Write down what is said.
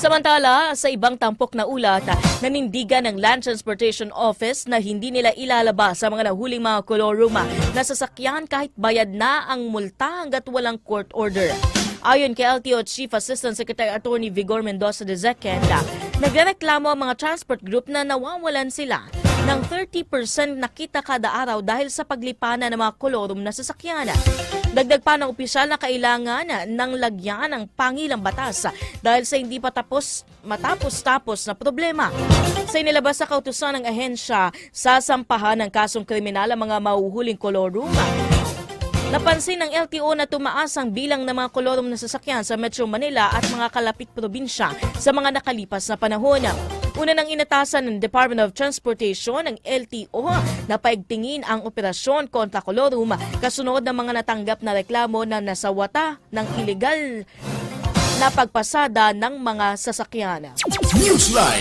Samantala, sa ibang tampok na ulat, nanindigan ng Land Transportation Office na hindi nila ilalabas sa mga nahuling mga koloruma na sasakyan kahit bayad na ang multa hanggat walang court order. Ayon kay LTO Chief Assistant Secretary Attorney Vigor Mendoza de Zequenda, nagrereklamo ang mga transport group na nawawalan sila ng 30% na kita kada araw dahil sa paglipanan ng mga kolorum na sasakyan. Dagdag pa ng opisyal na kailangan ng lagyan ng pangilang batas dahil sa hindi pa tapos matapos-tapos na problema. Sa inilabas sa kautusan ng ahensya, sasampahan ng kasong kriminal ang mga mahuhuling kolorum Napansin ng LTO na tumaas ang bilang ng mga kolorum na sasakyan sa Metro Manila at mga kalapit probinsya sa mga nakalipas na panahon. Una nang inatasan ng Department of Transportation ng LTO na paigtingin ang operasyon kontra kolorum kasunod ng mga natanggap na reklamo na nasawata ng ilegal na pagpasada ng mga sasakyan. Newsline.